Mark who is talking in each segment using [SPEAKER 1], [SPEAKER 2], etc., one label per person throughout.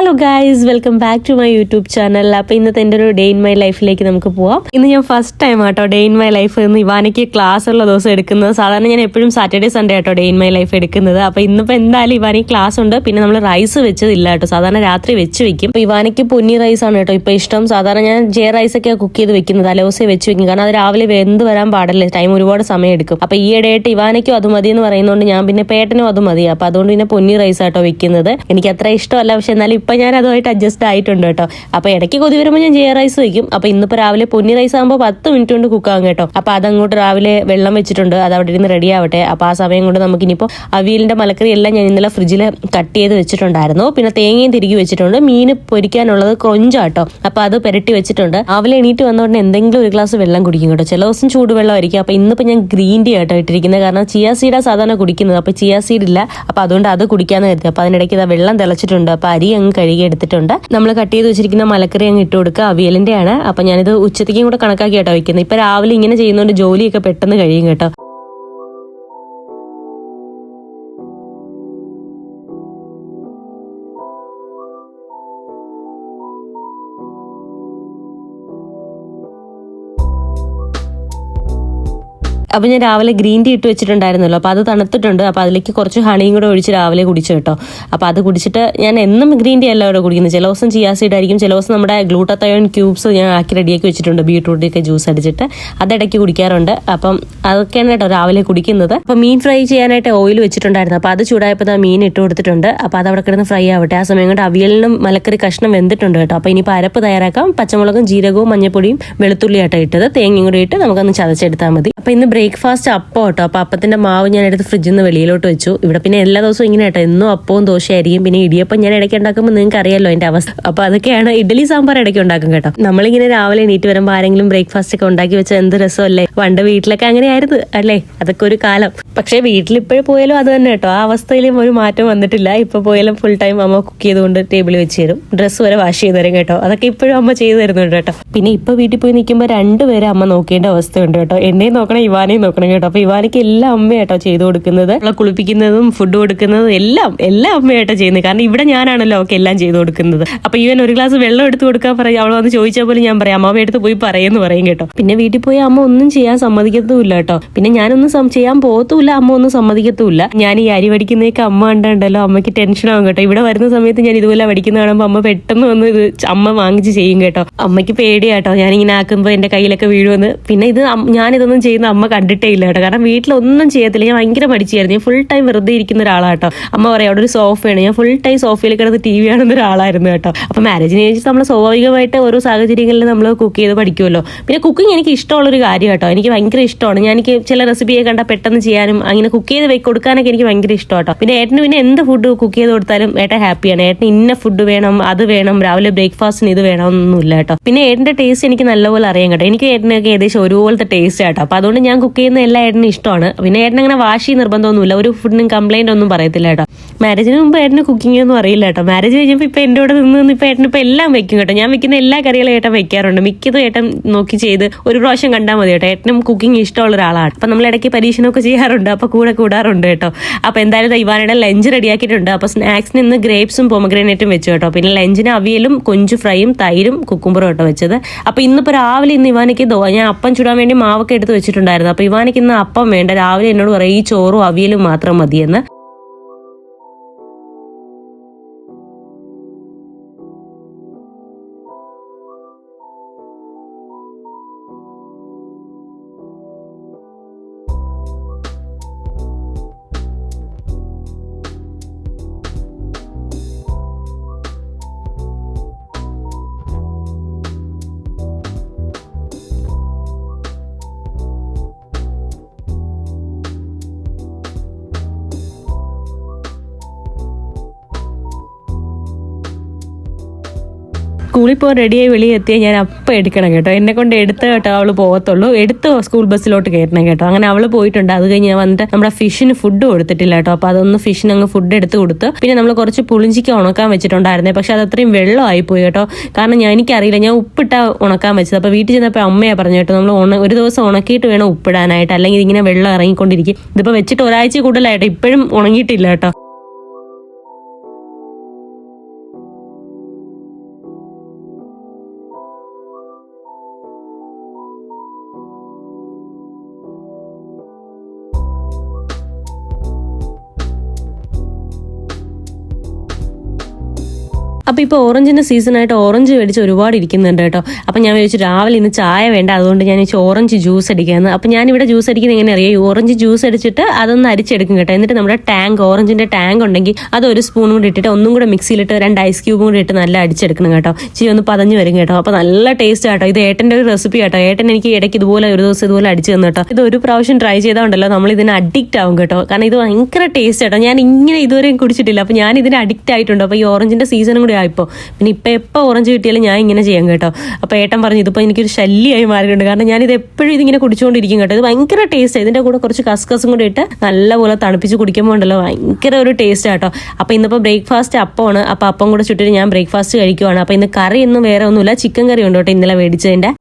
[SPEAKER 1] Hello guys welcome back to my YouTube channel അപ്പോൾ ഇന്നത്തെ എന്റെ ഒരു ഡേ ഇൻ മൈ ലൈഫിലേക്ക് നമുക്ക് പോവാം. ഇന്ന് ഞാൻ ഫസ്റ്റ് ടൈം ആട്ടോ ഡേ ഇൻ മൈ ലൈഫ് എന്ന് ഇവാനയ്ക്ക് ക്ലാസ് ഉള്ള ദിവസം എടുക്കുന്നത്. സാധാരണ ഞാൻ എപ്പോഴും സാറ്റർഡേ സൺഡേ ആട്ടോ ഡേ ഇൻ മൈ ലൈഫ് എടുക്കുന്നത്. അപ്പോൾ ഇന്നിപ്പോൾ എന്തായാലും ഇവാനയ്ക്ക് ക്ലാസ് ഉണ്ട്. പിന്നെ നമ്മൾ റൈസ് വെച്ചതില്ല കേട്ടോ. സാധാരണ രാത്രി വെച്ച് വെക്കും. അപ്പോൾ ഇവാനയ്ക്ക് പൊന്നി റൈസ് ആണ് കേട്ടോ ഇപ്പോൾ ഇഷ്ടം. സാധാരണ ഞാൻ ജെ റൈസ് ഒക്കെ കുക്ക് ചെയ്ത് വെക്കുന്നത്. അലവസെ വെച്ച് വെക്കും. കാരണം അത് രാവിലെ വെന്ത് വരാൻ പാടില്ല. ടൈം ഒരുപാട് സമയം എടുക്കും. അപ്പോൾ ഈ ഇടയായിട്ട് ഇവാനയ്ക്കും അത് മതി എന്ന് പറയുന്നതുകൊണ്ട് ഞാൻ പിന്നെ പേട്ടനും അത് മതി. അപ്പോൾ അതുകൊണ്ട് പിന്നെ പൊന്നി റൈസ് ആട്ടോ വെക്കുന്നത്. എനിക്ക് അത്ര ഇഷ്ടമല്ല. പക്ഷെ എന്നാലും ഇപ്പം ഞാൻ അതുമായിട്ട് അഡ്ജസ്റ്റ് ആയിട്ടുണ്ട് കേട്ടോ. അപ്പോൾ ഇടയ്ക്ക് കൊതി വരുമ്പോൾ ഞാൻ ജയ റൈസ് വയ്ക്കും. അപ്പോൾ ഇന്നിപ്പോൾ രാവിലെ പൊന്നി റൈസ് ആകുമ്പോൾ പത്ത് മിനിറ്റ് കൊണ്ട് കുക്ക് ആകും കേട്ടോ. അപ്പോൾ അതങ്ങോട്ട് രാവിലെ വെള്ളം വെച്ചിട്ടുണ്ട്. അത് അവിടെ ഇരുന്ന് റെഡി ആവട്ടെ. അപ്പോൾ ആ സമയം കൊണ്ട് നമുക്ക് ഇനിയിപ്പോൾ അവിയലിന്റെ മലക്കറി എല്ലാം ഞാൻ ഇന്നലെ ഫ്രിഡ്ജിൽ കട്ട് ചെയ്ത് വെച്ചിട്ടുണ്ടായിരുന്നു. പിന്നെ തേങ്ങയും തിരികെ വെച്ചിട്ടുണ്ട്. മീൻ പൊരിക്കാനുള്ളത് കൊഞ്ചാട്ടോ അപ്പോൾ അത് പുരട്ടി വെച്ചിട്ടുണ്ട്. രാവിലെ എണീറ്റ് വന്നോണ്ട് എന്തെങ്കിലും ഒരു ഗ്ലാസ് വെള്ളം കുടിക്കും കേട്ടോ. ചില ദിവസം ചൂടുവെള്ളമായിരിക്കും. അപ്പോൾ ഇന്നിപ്പോൾ ഞാൻ ഗ്രീൻ ടീ ആട്ടോ ഇട്ടിരിക്കുന്നത്. കാരണം ചിയ സീഡാ സാധാരണ കുടിക്കുന്നത്. അപ്പോൾ ചിയ സീഡ് ഇല്ല. അപ്പോൾ അതുകൊണ്ട് അത് കുടിക്കാന്ന് കരുതി. അപ്പോൾ അതിനിടയ്ക്ക് ഇതാ വെള്ളം തിളച്ചിട്ടുണ്ട്. അപ്പോൾ അരി അങ്ങ് കഴുകി എടുത്തിട്ടുണ്ട്. നമ്മൾ കട്ട് ചെയ്ത് വെച്ചിരിക്കുന്ന മലക്കറി അങ്ങ് ഇട്ട് കൊടുക്കുക. അവിയലിന്റെ ആണ് അപ്പൊ ഞാനിത് ഉച്ചത്തേക്കും കൂടെ കണക്കാക്കി കേട്ടോ വെക്കുന്നത്. ഇപ്പൊ രാവിലെ ഇങ്ങനെ ചെയ്യുന്നതുകൊണ്ട് ജോലിയൊക്കെ പെട്ടെന്ന് കഴിയും കേട്ടോ. അപ്പോൾ ഞാൻ രാവിലെ ഗ്രീൻ ടീ ഇട്ട് വെച്ചിട്ടുണ്ടായിരുന്നല്ലോ. അപ്പോൾ അത് തണുത്തിട്ടുണ്ട്. അപ്പോൾ അതിലേക്ക് കുറച്ച് ഹണിയും കൂടെ ഒഴിച്ച് രാവിലെ കുടിച്ചു കേട്ടോ. അപ്പോൾ അത് കുടിച്ചിട്ട് ഞാൻ എന്നും ഗ്രീൻ ടീ അല്ല അവിടെ കുടിക്കുന്നത്. ചില ദിവസം ചിയാസീഡ് ആയിരിക്കും. ചില ദിവസം നമ്മുടെ ഗ്ലൂട്ടത്തയോൺ ക്യൂബ്സ് ഞാൻ ആക്കി റെഡിയാക്കി വെച്ചിട്ടുണ്ട്. ബീട്രൂട്ടൊക്കെ ജ്യൂസ് അടിച്ചിട്ട് അതിടയ്ക്ക് കുടിക്കാറുണ്ട്. അപ്പം അതൊക്കെയാണ് കേട്ടോ രാവിലെ കുടിക്കുന്നത്. അപ്പോൾ മീൻ ഫ്രൈ ചെയ്യാനായിട്ട് ഓയിൽ വെച്ചിട്ടുണ്ടായിരുന്നു. അപ്പോൾ അത് ചൂടായപ്പോൾ മീൻ ഇട്ട് കൊടുത്തിട്ടുണ്ട്. അപ്പോൾ അത് അവിടെ കിടന്ന് ഫ്രൈ ആവട്ടെ. ആ സമയം കൊണ്ട് അവിയലിനും മലക്കറി കഷ്ണം വെന്തിട്ടുണ്ട് കേട്ടോ. അപ്പോൾ ഇനിയിപ്പോൾ അരപ്പ് തയ്യാറാക്കാം. പച്ചമുളകും ജീരകവും മഞ്ഞപ്പൊടിയും വെളുത്തുള്ളിയാട്ടോ ഇട്ടത്. തേങ്ങയും കൂടി ഇട്ട് നമുക്കൊന്ന് ചതച്ചെടുത്താൽ മതി. അപ്പോൾ ഇന്ന് ബ്രേക്ക്ഫാസ്റ്റ് അപ്പം കേട്ടോ. അപ്പോൾ അപ്പത്തിന്റെ മാവ് ഞാൻ എടുത്ത് ഫ്രിഡ്ജിൽ നിന്ന് വെളിയിലോട്ട് വെച്ചു. ഇവിടെ പിന്നെ എല്ലാ ദിവസവും ഇങ്ങനെ കേട്ടോ. എന്നും അപ്പവും ദോശയായിരിക്കും. പിന്നെ ഇടിയപ്പം ഞാൻ ഇടയ്ക്ക് ഉണ്ടാക്കുമ്പോൾ നിങ്ങൾക്ക് അറിയാലോ എന്റെ അവസ്ഥ. അപ്പോൾ അതൊക്കെയാണ് ഇഡ്ഡലി സാമ്പാർ ഇടയ്ക്ക് ഉണ്ടാക്കും കേട്ടോ. നമ്മളിങ്ങനെ രാവിലെ എണീറ്റ് വരുമ്പോൾ ആരെങ്കിലും ബ്രേക്ക്ഫാസ്റ്റ് ഒക്കെ ഉണ്ടാക്കി വെച്ചാൽ എന്ത് രസമല്ലേ? പണ്ട് വീട്ടിലൊക്കെ അങ്ങനെയായിരുന്നു അല്ലേ? അതൊക്കെ ഒരു കാലം. പക്ഷേ വീട്ടിൽ ഇപ്പോഴും പോയാലും അത് തന്നെ കേട്ടോ. ആ അവസ്ഥയിലും ഒരു മാറ്റം വന്നിട്ടില്ല. ഇപ്പൊ പോയാലും ഫുൾ ടൈം അമ്മ കുക്ക് ചെയ്തുകൊണ്ട് ടേബിളിൽ വെച്ച് തരും. ഡ്രസ്സ് വരെ വാഷ് ചെയ്ത് തരും കേട്ടോ. അതൊക്കെ ഇപ്പോഴും അമ്മ ചെയ്തു തരുന്നുണ്ട് കേട്ടോ. പിന്നെ ഇപ്പൊ വീട്ടിൽ പോയി നിൽക്കുമ്പോൾ രണ്ടുപേരെ അമ്മ നോക്കേണ്ട അവസ്ഥയുണ്ട് കേട്ടോ. എന്നെയും നോക്കണം ഇവാനെയും നോക്കണം കേട്ടോ. അപ്പൊ ഇവാനയ്ക്ക് എല്ലാം അമ്മയാട്ടോ ചെയ്തു കൊടുക്കുന്നത്. അവളെ കുളിപ്പിക്കുന്നതും ഫുഡ് കൊടുക്കുന്നതും എല്ലാം എല്ലാം അമ്മയാട്ടോ ചെയ്യുന്നത്. കാരണം ഇവിടെ ഞാനാണല്ലോ ഒക്കെ എല്ലാം ചെയ്തു കൊടുക്കുന്നത്. അപ്പൊ ഇവൻ ഒരു ഗ്ലാസ് വെള്ളം എടുത്ത് കൊടുക്കാൻ പറയും. അവൾ വന്ന് ചോദിച്ചാൽ പോലും ഞാൻ പറയാം അമ്മ എടുത്ത് പോയി പറയുമെന്ന് പറയും കേട്ടോ. പിന്നെ വീട്ടിൽ പോയി അമ്മ ഒന്നും ചെയ്യാൻ സമ്മതിക്കത്തുമില്ല കേട്ടോ. പിന്നെ ഞാനൊന്നും ചെയ്യാൻ പോകത്തുമില്ല അമ്മ ഒന്നും സമ്മതിക്കത്തുമില്ല. ഞാൻ ഈ അരി വടിക്കുന്നതൊക്കെ അമ്മ കണ്ടുണ്ടല്ലോ അമ്മയ്ക്ക് ടെൻഷൻ ആവും കേട്ടോ. ഇവിടെ വരുന്ന സമയത്ത് ഞാൻ ഇതുപോലെ വടിക്കുന്ന കാണുമ്പോൾ അമ്മ പെട്ടെന്ന് വന്ന് ഇത് അമ്മ വാങ്ങിച്ച് ചെയ്യും കേട്ടോ. അമ്മയ്ക്ക് പേടിയാട്ടോ. ഞാനിങ്ങനെ ആക്കുമ്പോൾ എന്റെ കയ്യിലൊക്കെ വീഴുമെന്ന്. പിന്നെ ഇത് ഞാനിതൊന്നും ചെയ്യുന്ന അമ്മ കണ്ടിട്ടേ ഇല്ല കേട്ടോ. കാരണം വീട്ടിലൊന്നും ചെയ്യത്തില്ല. ഞാൻ ഭയങ്കര മടിച്ചായിരുന്നു ഞാൻ ഫുൾ ടൈം വെറുതെ ഇരിക്കുന്ന ഒരാളാട്ടോ. അമ്മ പറയാം അവിടെ ഒരു സോഫയാണ് ഞാൻ ഫുൾ ടൈം സോഫയിൽ കിടന്ന് ടി വി കാണുന്ന ഒരാളായിരുന്നു കേട്ടോ. അപ്പോൾ മാരേജിന് ശേഷം നമ്മൾ സ്വാഭാവികമായിട്ട് ഓരോ സാഹചര്യങ്ങളിൽ നമ്മൾ കുക്ക് ചെയ്ത് പഠിക്കുമല്ലോ പിന്നെ കുക്കിംഗ് എനിക്ക് ഇഷ്ടമുള്ളൊരു കാര്യം കേട്ടോ. എനിക്ക് ഭയങ്കര ഇഷ്ടമാണ്. ഞാൻ എനിക്ക് ചില റെസിപ്പിയെ കണ്ടാൽ പെട്ടെന്ന് ചെയ്യാനും അങ്ങനെ കുക്ക് ചെയ്ത് കൊടുക്കാനൊക്കെ എനിക്ക് ഭയങ്കര ഇഷ്ടം കേട്ടോ പിന്നെ ഏട്ടന് പിന്നെ എന്ത് ഫുഡ് കുക്ക് ചെയ്ത് കൊടുത്താലും ഏട്ടൻ ഹാപ്പിയാണ് ഏട്ടൻ ഇന്ന ഫുഡ് വേണം അത് വേണം രാവിലെ ബ്രേക്ക്ഫാസ്റ്റിന് ഇത് വേണം ഒന്നുമില്ല കേട്ടോ. പിന്നെ ഏട്ടന്റെ ടേസ്റ്റ് എനിക്ക് നല്ലപോലെ അറിയാം കേട്ടോ. എനിക്ക് ഏട്ടനൊക്കെ ഏകദേശം ഒരുപോലത്തെ ടേസ്റ്റ് കേട്ടോ. അപ്പൊ അതുകൊണ്ട് ഞാൻ കുക്ക് ചെയ്യുന്ന എല്ലാ ഏട്ടനും ഇഷ്ടമാണ്. പിന്നെ ഏട്ടൻ അങ്ങനെ വാശി നിർബന്ധമൊന്നുമില്ല. ഒരു ഫുഡിനും കംപ്ലൈന്റ് ഒന്നും പറയത്തില്ല കേട്ടോ. മാരേജിന് മുമ്പ് ഏട്ടന് കുക്കിംഗ് ഒന്നും അറിയില്ല കേട്ടോ. മാരേജ് കഴിഞ്ഞപ്പോൾ ഇപ്പോൾ എന്റെ കൂടെ നിന്ന് നിന്ന് ഇപ്പൊ ഏട്ടൻ ഇപ്പോൾ എല്ലാം വെക്കും കേട്ടോ. ഞാൻ വെക്കുന്ന എല്ലാ കറികളും ഏട്ടൻ വെക്കാറുണ്ട്. മിക്കതും ഏട്ടൻ നോക്കി ചെയ്ത് ഒരു പ്രാവശ്യം കണ്ടാൽ മതി കേട്ടോ. ഏട്ടനും കുക്കിംഗ് ഇഷ്ടമുള്ള ഒരാളാണ്. അപ്പം നമ്മൾ ഇടയ്ക്ക് പരീക്ഷണമൊക്കെ ചെയ്യാറുണ്ട്. അപ്പോൾ കൂടെ കൂടാറുണ്ട് കേട്ടോ. അപ്പോൾ എന്തായാലും ഇവാനയുടെ ലഞ്ച് റെഡിയാക്കിയിട്ടുണ്ട് അപ്പോൾ സ്നാക്സിന് ഇന്ന് ഗ്രേപ്സും പൊമഗ്രനേറ്റും വെച്ചു കേട്ടോ. പിന്നെ ലഞ്ചിന് അവിയലും കൊഞ്ചു ഫ്രൈയും തൈരും കുക്കുംബറും കേട്ടോ വെച്ചത്. അപ്പോൾ ഇന്നിപ്പോൾ രാവിലെ ഇന്ന് ഇവാനയ്ക്ക് ഞാൻ അപ്പം ചുടാൻ വേണ്ടി മാവൊക്കെ എടുത്ത് വെച്ചിട്ടുണ്ടായിരുന്നു. അപ്പൊ ഇവാനിക്ക് ഇന്ന് അപ്പം വേണ്ട. രാവിലെ എന്നോട് പറയും ഈ ചോറും അവിയലും മാത്രം മതിയെന്ന്. സ്കൂളിൽ പോകാൻ റെഡിയായി വെളിയിൽ എത്തിയാൽ ഞാൻ അപ്പം എടുക്കണം കേട്ടോ. എന്നെ കൊണ്ട് എടുത്ത് കേട്ടോ അവൾ പോകത്തുള്ളൂ എടുത്ത് സ്കൂൾ ബസ്സിലോട്ട് കയറ്റണം കേട്ടോ. അങ്ങനെ അവൾ പോയിട്ടുണ്ട്. അത് കഴിഞ്ഞ് ഞാൻ വന്നിട്ട് നമ്മുടെ ഫിഷിന് ഫുഡ് കൊടുത്തിട്ടില്ല കേട്ടോ. അപ്പോൾ അതൊന്ന് ഫിഷിന് അങ്ങ് ഫുഡ് എടുത്ത് കൊടുത്ത്. പിന്നെ നമ്മൾ കുറച്ച് പുളിഞ്ചിക്ക് ഉണക്കാൻ വെച്ചിട്ടുണ്ടായിരുന്നേ. പക്ഷെ അത് അത്രയും വെള്ളമായി പോയി കേട്ടോ. കാരണം ഞാൻ എനിക്കറിയില്ല. ഞാൻ ഉപ്പിട്ട ഉണക്കാൻ വെച്ചത്. അപ്പോൾ വീട്ടിൽ ചെന്നപ്പോൾ അമ്മയാ പറഞ്ഞു കേട്ടോ നമ്മൾ ഉണ ഒരു ദിവസം ഉണക്കിയിട്ട് വേണം ഉപ്പിടാനായിട്ട്. അല്ലെങ്കിൽ ഇങ്ങനെ വെള്ളം ഇറങ്ങിക്കൊണ്ടിരിക്കും. ഇതിപ്പോൾ വെച്ചിട്ട് ഒരാഴ്ച കൂടുതലായിട്ട്. ഇപ്പോഴും ഉണങ്ങിയിട്ടില്ല കേട്ടോ. അപ്പോൾ ഇപ്പോൾ ഓറഞ്ചിന്റെ സീസണായിട്ട് ഓറഞ്ച് മേടിച്ച് ഒരുപാട് ഇരിക്കുന്നുണ്ട് കേട്ടോ. അപ്പോൾ ഞാൻ വിചാരിച്ചു രാവിലെ ഇന്ന് ചായ വേണ്ട അതുകൊണ്ട് ഞാൻ വെച്ച് ഓറഞ്ച് ജ്യൂസ് അടിക്കാമെന്ന് അപ്പോൾ ഇവിടെ ജ്യൂസ് അടിക്കുന്നത് എങ്ങനെ അറിയാം ഈ ഓറഞ്ച് ജ്യൂസ് അടിച്ചിട്ട് അതൊന്ന് അരിച്ചെടുക്കും കേട്ടോ. എന്നിട്ട് നമ്മുടെ ടാങ്ക് ഓറഞ്ചിന്റെ ടാങ്ക് ഉണ്ടെങ്കിൽ അത് ഒരു സ്പൂൺ കൂടി ഇട്ടിട്ട് ഒന്നും കൂടെ മിക്സിയിലിട്ട് രണ്ട് ഐസ് ക്യൂബും കൂടി ഇട്ട് നല്ല അടിച്ചെടുക്കണം കേട്ടോ. ചീ ഒന്ന് പതഞ്ഞു വരും കേട്ടോ. അപ്പോൾ നല്ല ടേസ്റ്റ് കേട്ടോ ഇത് ഏട്ടന്റെ ഒരു റെസിപ്പി കേട്ടോ ഏട്ടൻ എനിക്ക് ഇടയ്ക്ക് ഇതുപോലെ ഒരു ദിവസം ഇതുപോലെ അടിച്ചു തന്നു കേട്ടോ. ഇത് ഒരു പ്രാവശ്യം ട്രൈ ചെയ്താൽ നമ്മൾ ഇതിന് അഡിക്റ്റ് ആവും കേട്ടോ. കാരണം ഇത് ഭയങ്കര ടേസ്റ്റ് കേട്ടോ ഞാൻ ഇങ്ങനെ ഇതുവരെയും കുടിച്ചിട്ടില്ല. അപ്പോൾ ഞാൻ ഇതിന് അഡിക്റ്റ് ആയിട്ടുണ്ട്. അപ്പോൾ ഈ ഓറഞ്ചിന്റെ സീസണും കൂടി ആയിപ്പോൾ പിന്നെ ഇപ്പം എപ്പോൾ ഓറഞ്ച് കിട്ടിയാലും ഞാൻ ഇങ്ങനെ ചെയ്യാം കേട്ടോ. അപ്പോൾ ഏട്ടൻ പറഞ്ഞു ഇതിപ്പോൾ എനിക്കൊരു ശല്യമായി മാറിയിട്ടുണ്ട്. കാരണം ഞാനിത് എപ്പോഴും ഇതിങ്ങനെ കുടിച്ചുകൊണ്ടിരിക്കും കേട്ടോ. ഇത് ഭയങ്കര ടേസ്റ്റ് ഇതിന്റെ കൂടെ കുറച്ച് കസ്കസും കൂടി ഇട്ട് നല്ലപോലെ തണുപ്പിച്ച് കുടിക്കുമ്പോൾ ഉണ്ടല്ലോ ഭയങ്കര ഒരു ടേസ്റ്റ് ആട്ടോ അപ്പോൾ ഇന്നിപ്പോൾ ബ്രേക്ക്ഫാസ്റ്റ് അപ്പമാണ്. അപ്പോൾ അപ്പം കൂടെ ചുട്ടിട്ട് ഞാൻ ബ്രേക്ക്ഫാസ്റ്റ് കഴിക്കുവാണ്. അപ്പോൾ ഇന്ന് കറി ഒന്നും വേറെ ഒന്നുമില്ല. ചിക്കൻ കറി ഉണ്ട് കേട്ടോ ഇന്നലെ മേടിച്ചതിന്റെ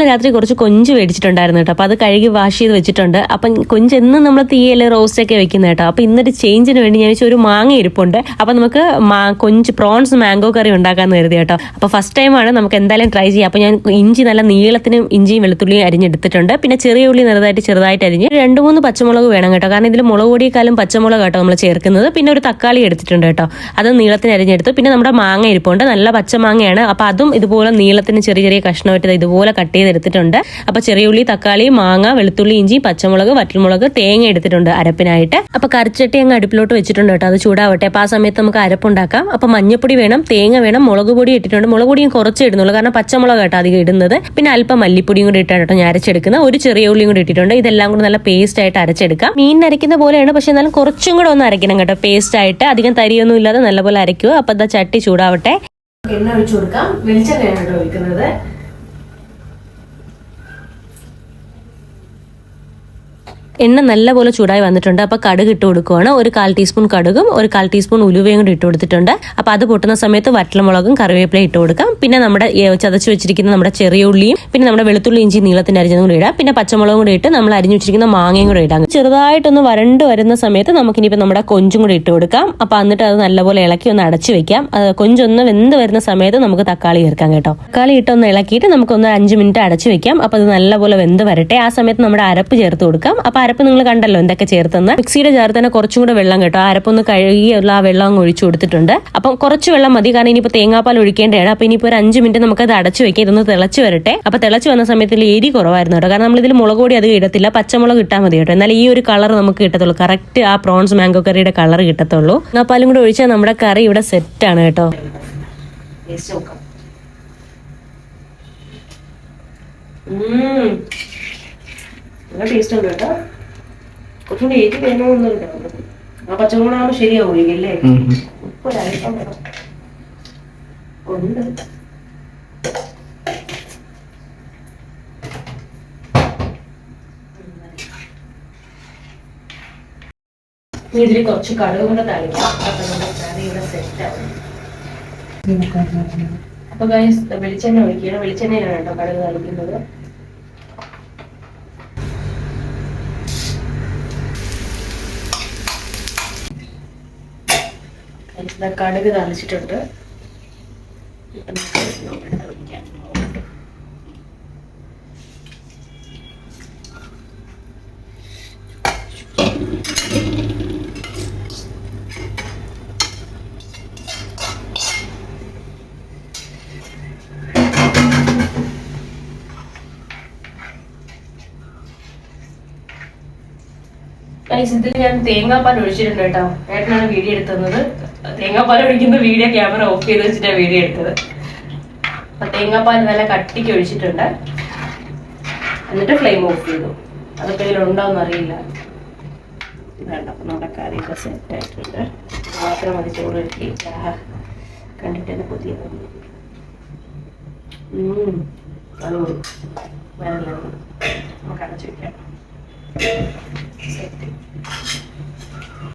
[SPEAKER 1] ഇന്നലെ രാത്രി കുറച്ച് കൊഞ്ച് മേടിച്ചിട്ടുണ്ടായിരുന്നു കേട്ടോ. അപ്പോൾ അത് കഴുകി വാഷ് ചെയ്ത് വെച്ചിട്ടുണ്ട്. അപ്പം കൊഞ്ച് എന്നും നമ്മൾ തീയൽ റോസ്റ്റ് ഒക്കെ വെക്കുന്ന കേട്ടോ. അപ്പോൾ ഇന്നൊരു ചേഞ്ചിന് വേണ്ടി ഞാൻ ഒരു മാങ്ങ ഇരിപ്പുണ്ട്. അപ്പോൾ നമുക്ക് കൊഞ്ച് പ്രോൺസ് മാംഗോ കറി ഉണ്ടാക്കാമെന്ന് കരുതി കേട്ടോ. അപ്പോൾ ഫസ്റ്റ് ടൈമാണ് നമുക്ക് എന്തായാലും ട്രൈ ചെയ്യാം. അപ്പോൾ ഞാൻ ഇഞ്ചി നല്ല നീളത്തിനും ഇഞ്ചിയും വെളുത്തുള്ളിയും അരിഞ്ഞെടുത്തിട്ടുണ്ട്. പിന്നെ ചെറിയ ഉള്ളി ചെറുതായിട്ട് ചെറുതായിട്ട് അരിഞ്ഞ് രണ്ട് മൂന്ന് പച്ചമുളക് വേണം കേട്ടോ. കാരണം ഇതിൽ മുളക് പൊടിയേക്കാളും പച്ചമുളക് കേട്ടോ നമ്മൾ ചേർക്കുന്നത്. പിന്നെ ഒരു തക്കാളി എടുത്തിട്ടുണ്ട് കേട്ടോ. അത് നീളത്തിന് അരിഞ്ഞെടുത്തു. പിന്നെ നമ്മുടെ മാങ്ങ ഇരിപ്പുണ്ട്. നല്ല പച്ചമാങ്ങയാണ്. അപ്പോൾ അതും ഇതുപോലെ നീളത്തിന് ചെറിയ ചെറിയ കഷ്ണമായിട്ട് ഇതുപോലെ കട്ട് ചെയ്തെടുത്തിട്ടുണ്ട് അപ്പോൾ ചെറിയ ഉള്ളി തക്കാളി മാങ്ങ വെളുത്തുള്ളി ഇഞ്ചി പച്ചമുളക് വറ്റൽമുളക് തേങ്ങ എടുത്തിട്ടുണ്ട് അരപ്പിനായിട്ട്. അപ്പോൾ കറിച്ചട്ടി അങ്ങ് അടുപ്പിലോട്ട് വെച്ചിട്ടുണ്ട് കേട്ടോ. അത് ചൂടാവട്ടെ. അപ്പോൾ ആ സമയത്ത് നമുക്ക് അരപ്പുണ്ടാക്കാം. അപ്പോൾ മഞ്ഞപ്പൊടി വേണം തേങ്ങ വേണം മുളക് പൊടി ഇട്ടിട്ടുണ്ട്. മുളക് പൊടി ഞാൻ കുറച്ച് ഇടുന്നുള്ളൂ. കാരണം പച്ചമുളക് കേട്ടോ അധികം ഇടുന്നത്. പിന്നെ അല്പം മല്ലിപ്പൊടിയും കൂടി ഇട്ടാണ് കേട്ടോ ഞാൻ അരച്ചെടുക്കുന്ന ഒരു ചെറിയ ഉള്ളിയും കൂടി ഇട്ടിട്ടുണ്ട്. ഇതെല്ലാം കൂടി നല്ല പേസ്റ്റ് ആയിട്ട് അരച്ചെടുക്കാം. മീൻ അരയ്ക്കുന്ന പോലെയാണ്. പക്ഷെ എന്നാലും കുറച്ചും കൂടെ ഒന്ന് അരയ്ക്കണം കേട്ടോ. പേസ്റ്റ് ആയിട്ട് അധികം തരിയൊന്നും ഇല്ലാതെ നല്ലപോലെ അരയ്ക്കുക. അപ്പോൾ എന്താ ചട്ടി ചൂടാവട്ടെ. എണ്ണ ഒഴിച്ചു കൊടുക്കാം. വെളിച്ചെണ്ണയാണ് കേട്ടോ ഒഴിക്കുന്നത്. എണ്ണ നല്ലപോലെ ചൂടായി വന്നിട്ടുണ്ട്. അപ്പോൾ കടുക് ഇട്ട് കൊടുക്കുവാണ്. ഒരു കാൽ ടീസ്പൂൺ കടുകും ഒരു കാൽ ടീസ്പൂൺ ഉലുവയും കൂടി ഇട്ട് കൊടുത്തിട്ടുണ്ട്. അപ്പോൾ അത് പൊട്ടുന്ന സമയത്ത് വറ്റൽമുളകും കറിവേപ്പിലയും ഇട്ട് കൊടുക്കാം. പിന്നെ നമ്മുടെ ചതച്ചു വെച്ചിരിക്കുന്ന നമ്മുടെ ചെറിയ ഉള്ളിയും പിന്നെ നമ്മുടെ വെളുത്തുള്ളി ഇഞ്ചി നീളത്തിന് അരിഞ്ഞതും കൂടി ഇടാം. പിന്നെ പച്ചമുളകും കൂടി ഇട്ട് നമ്മൾ അരിഞ്ഞു വെച്ചിരിക്കുന്ന മാങ്ങയും കൂടി ഇടാം. ചെറുതായിട്ടൊന്ന് വരണ്ട് വരുന്ന സമയത്ത് നമുക്കിനിയിപ്പോൾ നമ്മുടെ കൊഞ്ചും കൂടി ഇട്ട് കൊടുക്കാം. അപ്പോൾ എന്നിട്ട് അത് നല്ലപോലെ ഇളക്കി ഒന്ന് അടച്ചു വെക്കാം. കൊഞ്ചൊന്ന് വെന്ത് വരുന്ന സമയത്ത് നമുക്ക് തക്കാളി ചേർക്കാം കേട്ടോ. തക്കാളി ഇട്ടൊന്ന് ഇളക്കിയിട്ട് നമുക്കൊന്ന് അഞ്ച് മിനിറ്റ് അടച്ചു വെക്കാം. അപ്പോൾ അത് നല്ലപോലെ വെന്ത് വരട്ടെ. ആ സമയത്ത് നമ്മുടെ അരപ്പ് ചേർത്ത് കൊടുക്കാം. അപ്പോൾ അരപ്പ് നിങ്ങൾ കണ്ടല്ലോ എന്തൊക്കെ ചേർത്തെന്ന്. മിക്സിയുടെ ചേർത്ത് തന്നെ കുറച്ചും കൂടെ വെള്ളം കേട്ടോ. ആ അരപ്പൊന്ന് കഴുകിയുള്ള ആ വെള്ളം ഒഴിച്ചു കൊടുത്തിട്ടുണ്ട്. അപ്പം കുറച്ച് വെള്ളം മതി. കാരണം ഇനിയിപ്പോൾ തേങ്ങാപ്പാൽ ഒഴിക്കേണ്ടതാണ് അപ്പം ഇനിയിപ്പോൾ ഒരു അഞ്ച് മിനിറ്റ് നമുക്ക് അത് അടച്ചു വെക്കാം. ഇതൊന്ന് തിളച്ച് വരട്ടെ. അപ്പോൾ തിളച്ച് വന്ന സമയത്ത് ഇതിൽ എരി കുറവായിരുന്നു കേട്ടോ. കാരണം നമ്മൾ ഇതിൽ മുളക് പൊടി അത് ഇടത്തില്ല. പച്ചമുളക് ഇട്ടാൽ മതി കേട്ടോ. എന്നാൽ ഈ ഒരു കളർ നമുക്ക് കിട്ടത്തുള്ളൂ. കറക്റ്റ് ആ പ്രോൺസ് മാംഗോ കറിയുടെ കളർ കിട്ടത്തുള്ളൂ. തേങ്ങാപ്പാലും കൂടെ ഒഴിച്ചാൽ നമ്മുടെ കറി ഇവിടെ സെറ്റാണ് കേട്ടോ. നല്ല ടേസ്റ്റ് ഉണ്ട് കേട്ടോ. കുറച്ചുകൂടി എരി വേണമെന്നുണ്ട് ആ പച്ചമുളകാകുമ്പോൾ ശരിയാവും അല്ലേ ഉണ്ട്. ഇതിൽ കുറച്ച് കടുക് കൂടെ തളിക്കാം. അപ്പൊ നമ്മുടെ കറി ഇവിടെ സെറ്റ് ആവും. അപ്പൊ വെളിച്ചെണ്ണ ഒഴിക്കണം വെളിച്ചെണ്ണയാണ് കേട്ടോ കടുക് തളിക്കുന്നത്. കടുക് തളിച്ചിട്ടുണ്ട്. ഗൈസ് ഇതിൽ ഞാൻ തേങ്ങാപ്പാൽ ഒഴിച്ചിട്ടുണ്ട് കേട്ടോ ഏട്ടനാണ് വീഡിയോ എടുത്തുന്നത് തേങ്ങാപ്പാൽ ഒഴിക്കുന്ന വീഡിയോ ക്യാമറ ഓഫ് ചെയ്ത് വെച്ചിട്ടാണ് വീഡിയോ എടുത്തത്. അപ്പൊ തേങ്ങാപ്പാൽ നല്ല കട്ടിക്ക് ഒഴിച്ചിട്ടുണ്ട്. എന്നിട്ട് ഫ്ലെയിം ഓഫ് ചെയ്തു. അതൊക്കെ ഇതിലുണ്ടോന്ന് അറിയില്ല. വേണ്ട അപ്പൊ സെറ്റ് ആയിട്ടുണ്ട്. മാത്രം മതി ചോറ് വെക്കി. കണ്ടിട്ട് തന്നെ പുതിയ അതുകൂടി വേറെ നമുക്ക് അടച്ചു വയ്ക്കാം സെറ്റ്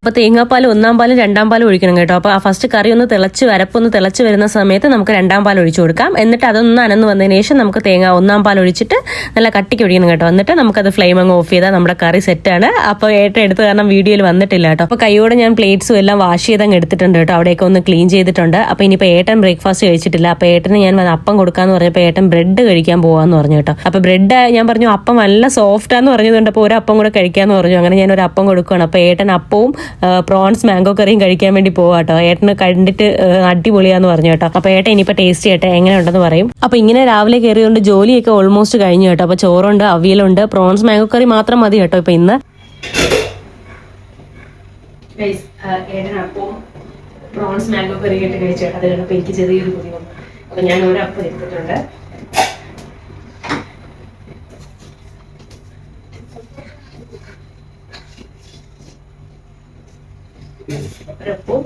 [SPEAKER 1] അപ്പോൾ തേങ്ങാപ്പാൽ ഒന്നാം പാലും രണ്ടാം പാലും ഒഴിക്കണം കേട്ടോ. അപ്പോൾ ആ ഫസ്റ്റ് കറി ഒന്ന് തിളച്ച് വരപ്പൊന്ന് തിളച്ച് വരുന്ന സമയത്ത് നമുക്ക് രണ്ടാം പാൽ ഒഴിച്ചു കൊടുക്കാം. എന്നിട്ട് അതൊന്ന് അനന്ന് വന്നതിന് ശേഷം നമുക്ക് തേങ്ങ ഒന്നാം പാൽ ഒഴിച്ചിട്ട് നല്ല കട്ടിക്ക് ഒഴിക്കണം കേട്ടോ. എന്നിട്ട് നമുക്കത് ഫ്ലെയിം അങ്ങ് ഓഫ് ചെയ്താൽ നമ്മുടെ കറി സെറ്റാണ് അപ്പോൾ ഏട്ട എടുത്ത് കാരണം വീഡിയോയിൽ വന്നിട്ടില്ല കേട്ടോ. അപ്പോൾ കൈയോടെ ഞാൻ പ്ലേറ്റ്സും എല്ലാം വാഷ് ചെയ്ത് അങ്ങ് എടുത്തിട്ടുണ്ട് കേട്ടോ. അവിടെയൊക്കെ ഒന്ന് ക്ലീൻ ചെയ്തിട്ടുണ്ട്. അപ്പോൾ ഇനിയിപ്പോൾ ഏട്ടൻ ബ്രേക്ക്ഫാസ്റ്റ് കഴിച്ചിട്ടില്ല. അപ്പോൾ ഏട്ടന് ഞാൻ അപ്പം കൊടുക്കാന്ന് പറഞ്ഞപ്പോൾ ഏട്ടൻ ബ്രെഡ് കഴിക്കാൻ പോവാന്ന് പറഞ്ഞു കേട്ടോ. അപ്പോൾ ബ്രെഡ് ഞാൻ പറഞ്ഞു അപ്പം നല്ല സോഫ്റ്റാന്ന് പറഞ്ഞതുകൊണ്ട് അപ്പോൾ ഒരു അപ്പം കൂടെ കഴിക്കാന്ന് പറഞ്ഞു. അങ്ങനെ ഞാൻ ഒരു അപ്പം കൊടുക്കുകയാണ് അപ്പോൾ ഏട്ടൻ അപ്പവും പ്രോൺസ് മാംഗോ കറിയും കഴിക്കാൻ വേണ്ടി പോവാ കേട്ടോ ഏട്ടന് കണ്ടിട്ട് അടിപൊളിയാന്ന് പറഞ്ഞു കേട്ടോ. അപ്പോൾ ഏട്ടൻ ഇനിയിപ്പോൾ ടേസ്റ്റ് ചെയ്യട്ടെ? എങ്ങനെ ഉണ്ടെന്ന് പറയും. അപ്പോൾ ഇങ്ങനെ രാവിലെ കയറിയതുകൊണ്ട് ജോലിയൊക്കെ ഓൾമോസ്റ്റ് കഴിഞ്ഞു കേട്ടോ. അപ്പോൾ ചോറുണ്ട് അവിയലുണ്ട്. പ്രോൺസ് മാംഗോ കറി മാത്രം മതി കേട്ടോ ഇപ്പോൾ ഇന്ന്. പ്രോൺസ് മാംഗോ കറി കേട്ട് കഴിച്ചു. അത് എനിക്ക് ചെറിയൊരു ബുദ്ധിമുട്ട്. അപ്പോൾ ഞാൻ ഒരു അപ്പം എടുത്തിട്ടുണ്ട് ഒരപ്പവും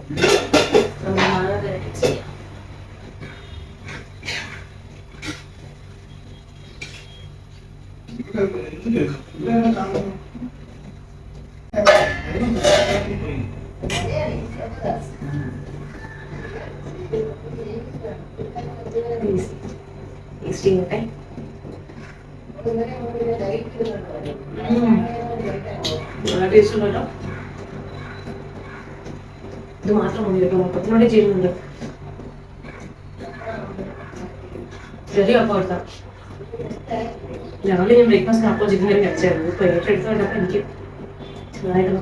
[SPEAKER 1] നമ്മൾ മാങ്ങ കറി ചെയ്യാം ടേസ്റ്റ് ചെയ്യട്ടെ ടേസ്റ്റ് ഉണ്ട് കേട്ടോ ഇത് മാത്രം മതി കേട്ടോ. മൊത്തത്തിനോടെ ചെയ്യുന്നുണ്ട്. ചെറിയ അപ്പം എടുത്താം രാവിലെ ഞാൻ ബ്രേക്ക്ഫാസ്റ്റ് അപ്പം ചിക്കൻ കറി കഴിച്ചായിരുന്നു ഇപ്പൊ ഏറ്റെടുത്ത് കണ്ടപ്പോൾ എനിക്ക് ചെറുതായിട്ടൊക്കെ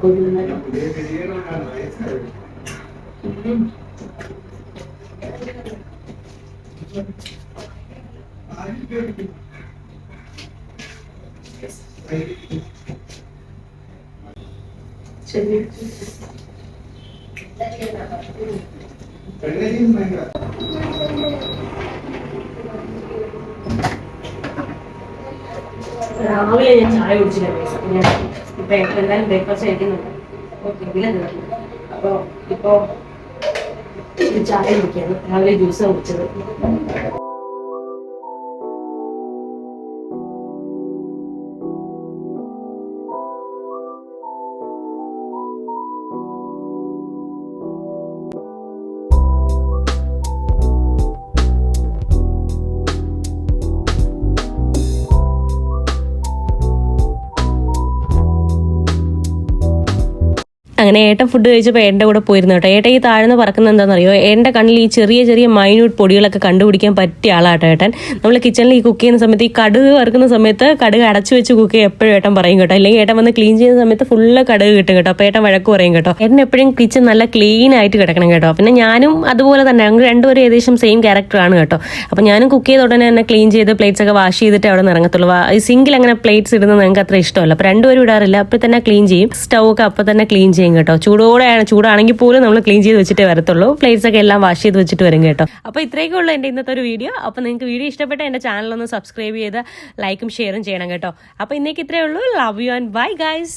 [SPEAKER 1] Thank ശരി രാവിലെ ഞാൻ ചായ കുടിച്ചില്ല ഞാൻ ഇപ്പൊ എന്തായാലും ബ്രേക്ക്ഫാസ്റ്റ് കഴിക്കുന്നുണ്ട്. ഓക്കെ ഇതിലെ തീർന്നു അപ്പൊ ഇപ്പൊ ചായ കുടിക്കുകയാണ് രാവിലെ ജ്യൂസാണ് കുടിച്ചത്. അങ്ങനെ ഏട്ടൻ ഫുഡ് കഴിച്ചപ്പോൾ ഏട്ടന്റെ കൂടെ പോയിരുന്നു കേട്ടോ. ഏട്ടൻ ഈ താഴ്ന്ന് പറക്കുന്നത് എന്താണെന്നറിയോ? ഏട്ടന്റെ കണ്ണിൽ ഈ ചെറിയ ചെറിയ മൈന്യൂട്ട് പൊടികളൊക്കെ കണ്ടുപിടിക്കാൻ പറ്റിയ ആളാട്ടോ ഏട്ടൻ. നമ്മൾ കിച്ചണിൽ ഈ കുക്ക് ചെയ്യുന്ന സമയത്ത് ഈ കടുക് വറുക്കുന്ന സമയത്ത് കടുക് അടച്ചു വെച്ച് കുക്ക് ചെയ്യും എപ്പോഴും ഏട്ടൻ പറയും കേട്ടോ. അല്ലെങ്കിൽ ഏട്ടൻ വന്ന് ക്ലീൻ ചെയ്യുന്ന സമയത്ത് ഫുള്ള് കടുക് കിട്ടും കേട്ടോ. അപ്പോൾ ഏട്ടൻ വഴക്ക് പറയും കേട്ടോ. ഏട്ടൻ എപ്പോഴും കിച്ചൺ നല്ല ക്ലീൻ ആയിട്ട് കിടക്കണം കേട്ടോ. പിന്നെ ഞാനും അതുപോലെ തന്നെ ഞങ്ങൾ രണ്ടുപേരും ഏകദേശം സെയിം ക്യാരക്ടറാണ് കേട്ടോ. അപ്പോൾ ഞാനും കുക്ക് ചെയ്ത ഉടനെ തന്നെ ക്ലീൻ ചെയ്ത് പ്ലേറ്റ്സ് ഒക്കെ വാഷ് ചെയ്തിട്ട് അവിടെ നിന്ന് ഇറങ്ങത്തുള്ളൂ ഈ സിങ്കിൽ അങ്ങനെ പ്ലേറ്റ്സ് ഇടുന്നത് ഞങ്ങൾക്ക് അത്ര ഇഷ്ടമല്ല. അപ്പോൾ രണ്ടുപേരും ഇടാറില്ല. അപ്പോൾ തന്നെ ക്ലീൻ ചെയ്യും. സ്റ്റൗ ഒക്കെ അപ്പോൾ തന്നെ ക്ലീൻ ചെയ്യും കേട്ടോ. ചൂടോടെയാണ് ചൂടാണെങ്കിൽ പോലും നമ്മൾ ക്ലീൻ ചെയ്ത് വെച്ചിട്ടേ വരത്തുള്ളൂ. പ്ലേറ്റ്സ് ഒക്കെ എല്ലാം വാഷ് ചെയ്ത് വെച്ചിട്ട് വരും കേട്ടോ. അപ്പോൾ ഇത്രയൊക്കെ ഉള്ളൂ എന്റെ ഇന്നത്തെ ഒരു വീഡിയോ അപ്പോൾ നിങ്ങൾക്ക് വീഡിയോ ഇഷ്ടപ്പെട്ട എന്റെ ചാനൽ ഒന്ന് സബ്സ്ക്രൈബ് ചെയ്ത് ലൈക്കും ഷെയറും ചെയ്യണം കേട്ടോ. അപ്പോൾ ഇന്നേക്ക് ഇത്രയേ ഉള്ളൂ. Love you and bye guys